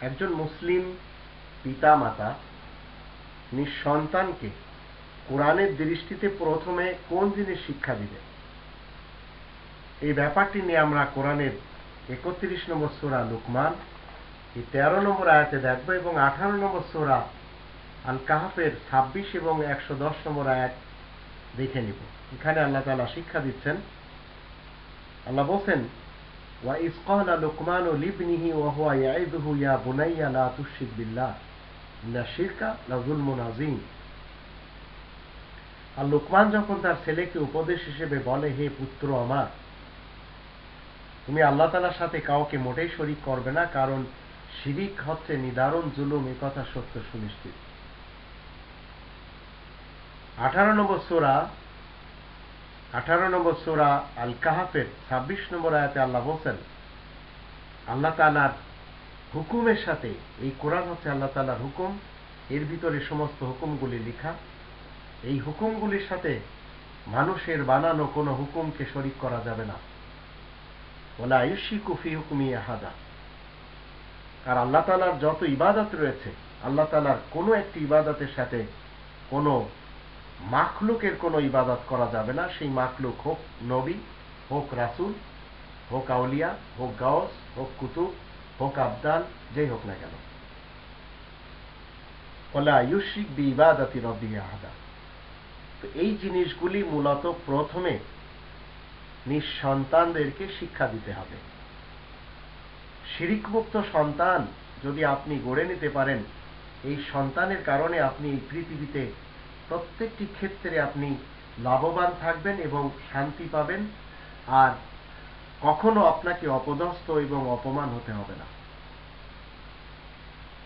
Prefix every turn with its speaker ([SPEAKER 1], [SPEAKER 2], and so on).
[SPEAKER 1] একজন মুসলিম পিতা মাতা নিজ সন্তানকে কোরআনের দৃষ্টিতে প্রথমে কোন জিনিস শিক্ষা দিবে? এই ব্যাপারটি নিয়ে আমরা কোরআনের একত্রিশ নম্বর সোরা লুকমান, এই তেরো নম্বর আয়াতে দেখব এবং আঠারো নম্বর সোরা আল কাহাফের ছাব্বিশ এবং একশো দশ নম্বর আয়াত দেখে নিব। এখানে আল্লাহ তালা শিক্ষা দিচ্ছেন। আল্লাহ বলছেন আর লুকমান যখন তার ছেলেকে উপদেশ হিসেবে বলে, হে পুত্র আমার, তুমি আল্লাহ তালার সাথে কাউকে মোটেই শরিক করবে না, কারণ শিরিক হচ্ছে নিদারুণ জুলুম, এ কথা সত্য সুনিশ্চিত। আঠারো নম্বর সোরা, আঠারো নম্বর সোরা আল কাহাফের ছাব্বিশ নম্বর আয়াতে আল্লাহ বলছেন, আল্লাহ তালার হুকুমের সাথে, এই কোরআন হচ্ছে আল্লাহ তালার হুকুম, এর ভিতরে সমস্ত হুকুমগুলি লেখা। এই হুকুমগুলির সাথে মানুষের বানানো কোনো হুকুমকে শরিক করা যাবে না। ওলা আয়ুষি কুফি হুকুমি আহাদা। আর আল্লাহ তালার যত ইবাদত রয়েছে, আল্লাহ তালার কোনো একটি ইবাদতের সাথে কোনো মাখলুকের কোনো ইবাদত করা যাবে না। সেই মাখলুক হোক নবী, হোক রাসুল, হোক আউলিয়া, হোক গাওস, হোক কুতুব, হোক আবদাল, যেই হোক না কেন। ওলা ইউশিক বি ইবাদাতি রব্বি আহাদা। তো এই জিনিসগুলি মূলত প্রথমে নিঃসন্তানদেরকে শিক্ষা দিতে হবে। শিরিকমুক্ত সন্তান যদি আপনি গড়ে নিতে পারেন, এই সন্তানের কারণে আপনি এই পৃথিবীতে প্রত্যেকটি ক্ষেত্রে আপনি লাভবান থাকবেন এবং শান্তি পাবেন। আর কখনো আপনাকে অপদস্থ এবং অপমান হতে হবে না।